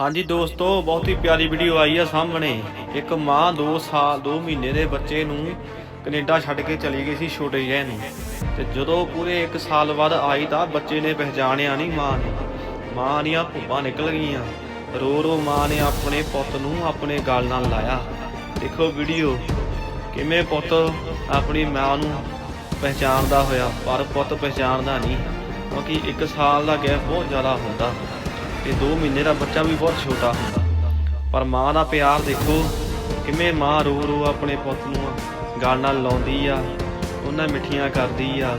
ਹਾਂਜੀ ਦੋਸਤੋ, ਬਹੁਤ ਹੀ ਪਿਆਰੀ ਵੀਡੀਓ ਆਈ ਆ ਸਾਹਮਣੇ। ਇੱਕ ਮਾਂ 2 ਸਾਲ 2 ਮਹੀਨੇ ਦੇ ਬੱਚੇ ਨੂੰ ਕੈਨੇਡਾ ਛੱਡ ਕੇ ਚਲੀ ਗਈ ਸੀ ਛੋਟੇ ਜਿਹੇ ਨੂੰ। ਤੇ ਜਦੋਂ ਪੂਰੇ 1 ਸਾਲ ਬਾਅਦ ਆਈ ਤਾਂ ਬੱਚੇ ਨੇ ਪਹਿਚਾਣਿਆ ਨਹੀਂ ਮਾਂ ਨੂੰ। ਮਾਂ ਦੀਆਂ ਭੁੱਬਾਂ ਨਿਕਲ ਗਈਆਂ। ਰੋ ਰੋ ਮਾਂ ਨੇ ਆਪਣੇ ਪੁੱਤ ਨੂੰ ਆਪਣੇ ਗਲ ਨਾਲ ਲਾਇਆ। ਦੇਖੋ ਵੀਡੀਓ ਕਿਵੇਂ ਪੁੱਤ ਆਪਣੀ ਮਾਂ ਨੂੰ ਪਹਿਚਾਣਦਾ ਹੋਇਆ, ਪਰ ਪੁੱਤ ਪਹਿਚਾਣਦਾ ਨਹੀਂ। ਕਿਉਂਕਿ 1 ਸਾਲ ਦਾ ਗੈਪ ਬਹੁਤ ਜ਼ਿਆਦਾ ਹੁੰਦਾ। ਤੇ 2 ਮਹੀਨੇ ਦਾ ਬੱਚਾ ਵੀ ਬਹੁਤ ਛੋਟਾ ਹੁੰਦਾ। ਪਰ ਮਾਂ ਦਾ ਪਿਆਰ ਦੇਖੋ, ਕਿਵੇਂ ਮਾਂ ਰੋ ਰੋ ਆਪਣੇ ਪੁੱਤ ਨੂੰ ਗਲ ਨਾਲ ਲਾਉਂਦੀ ਆ, ਉਹਨਾਂ ਮਿੱਠੀਆਂ ਕਰਦੀ ਆ,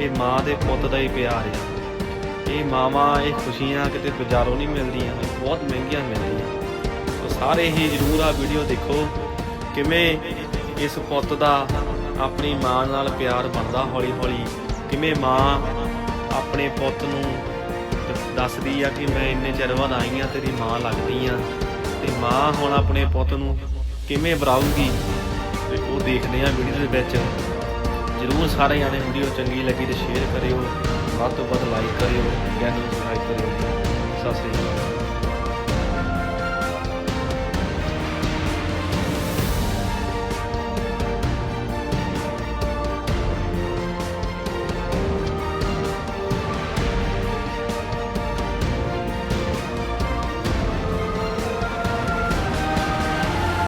ਇਹ ਮਾਂ ਦੇ ਪੁੱਤ ਦਾ ਹੀ ਪਿਆਰ ਆ। ਇਹ ਮਾਵਾਂ, ਇਹ ਖੁਸ਼ੀਆਂ ਕਿਤੇ ਬਾਜ਼ਾਰੋਂ ਨਹੀਂ ਮਿਲਦੀਆਂ ਬਹੁਤ ਮਹਿੰਗੀਆਂ ਮਿਲਦੀਆਂ। ਸੋ ਸਾਰੇ ਹੀ ਜਰੂਰ ਆ ਵੀਡੀਓ ਦੇਖੋ, ਕਿਵੇਂ ਇਸ ਪੁੱਤ ਦਾ ਆਪਣੀ ਮਾਂ ਨਾਲ ਪਿਆਰ ਬਣਦਾ ਹੌਲੀ ਹੌਲੀ ਕਿਵੇਂ ਮਾਂ ਆਪਣੇ ਪੁੱਤ ਨੂੰ ਦੱਸਦੀ ਆ ਕਿ ਮੈਂ ਇੰਨੇ ਚਿਰ ਬਾਅਦ ਆਈ ਆ, ਤੇਰੀ ਮਾਂ ਲੱਗਦੀ ਆ। ਤੇ ਮਾਂ ਹੁਣ ਆਪਣੇ ਪੁੱਤ ਨੂੰ ਕਿਵੇਂ ਬਰਾਊਗੀ, ਤੇ ਉਹ ਦੇਖਦੇ ਆ ਵੀਡੀਓ ਦੇ ਵਿੱਚ। ਜਰੂਰ ਸਾਰੇ ਜਾਣੇ ਵੀਡੀਓ ਚੰਗੀ ਲੱਗੀ ਤੇ ਸ਼ੇਅਰ ਕਰਿਓ, ਵੱਧ ਤੋਂ ਵੱਧ ਲਾਈਕ ਕਰਿਓ ਚੈਨਲ ਸਬਸਕ੍ਰਾਈਬ ਕਰਿਓ।